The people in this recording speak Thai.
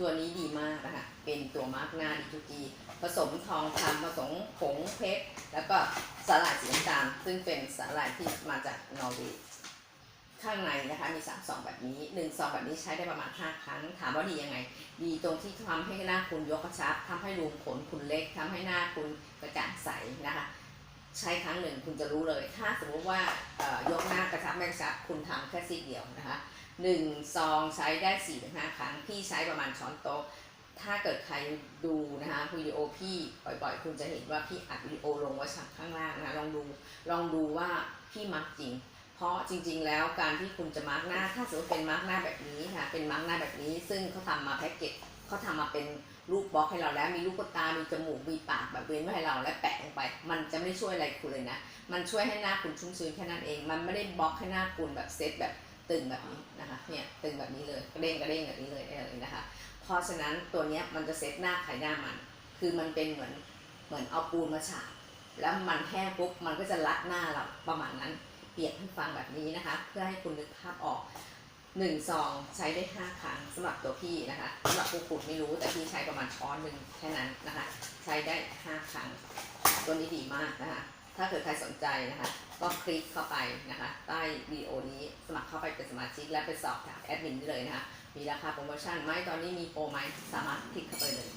ตัวนี้ดีมากนะคะ เป็นตัวมาร์กหน้าดีทุกีผสมทองคำผสมผงเพชร แล้วก็สาหร่ายสีน้ำตาลซึ่งเป็นสาหร่ายที่มาจากนอร์เวย์ข้างในนะคะมี3ซองแบบนี้1ซองแบบนี้ใช้ได้ประมาณ5ครั้ง ถามว่าดียังไง ดีตรงที่ทำให้หน้าคุณยกกระชับทำให้รูขุมขนคุณเล็กทำให้หน้าคุณกระจ่างใสนะคะ ใช้ครั้งหนึ่งคุณจะรู้เลย ถ้าสมมติว่า ยกหน้ากระชับไม่กระชับคุณทำแค่ซีเดียวนะคะหนึ่งซองใช้ได้4ี่ถึงห้าครั้ง พี่ใช้ประมาณช้อนโต๊ะ ถ้าเกิดใครดูนะคะวิดีโอพี่บ่อยๆ คุณจะเห็นว่าพี่อัดวิดีโอลงไว้ข้างล่างนะลองดูลองดูว่าพี่มักจริง เพราะจริง ๆ แล้วการที่คุณจะมาร์กหน้า ถ้าสมมติเป็นมาร์กหน้าแบบนี้ค่ะเป็นมาร์กหน้าแบบนี้ ซึ่งเขาทำมาแพ็กเกจ เขาทำมาเป็นรูปบล็อกให้เราแล้ว มีลูกตา มีจมูก มีปากแบบเว้นไว้ให้เราและแปะลงไป มันจะไม่ช่วยอะไรคุณเลยนะ มันช่วยให้หน้าคุณชุ่มชื้นแค่นั้นเอง มันไม่ได้บล็อกให้หน้าคุณแบบเซตแบบตึงแบบนี้นะคะ เนี่ยตึงแบบนี้เลยกระเด้งกระเด้งแบบนี้เลยได้เลยนะคะ เพราะฉะนั้นตัวเนี้ยมันจะเซตหน้าใครหน้ามัน คือมันเป็นเหมือนเหมือนเอาปูนมาฉาบ แล้วมันแห้งปุ๊บมันก็จะรัดหน้าเราประมาณนั้น เปรียบให้ฟังแบบนี้นะคะ เพื่อให้คุณนึกภาพออก หนึ่งซองใช้ได้ห้าครั้งสำหรับตัวพี่นะคะสำหรับผู้ขุดไม่รู้แต่พี่ใช้ประมาณช้อนหนึ่งแค่นั้นนะคะ ใช้ได้ห้าครั้ง ตัวนี้ดีมากนะคะ ถ้าเกิดใครสนใจนะคะ ก็คลิกเข้าไปนะคะ ใต้วิดีโอนี้สมัครเข้าไปเป็นสมาชิกและไปสอบถามแอดมินได้เลยนะคะ มีราคาโปรโมชั่นไหมตอนนี้มีโปรไหมสามารถคลิกเข้าไปเลย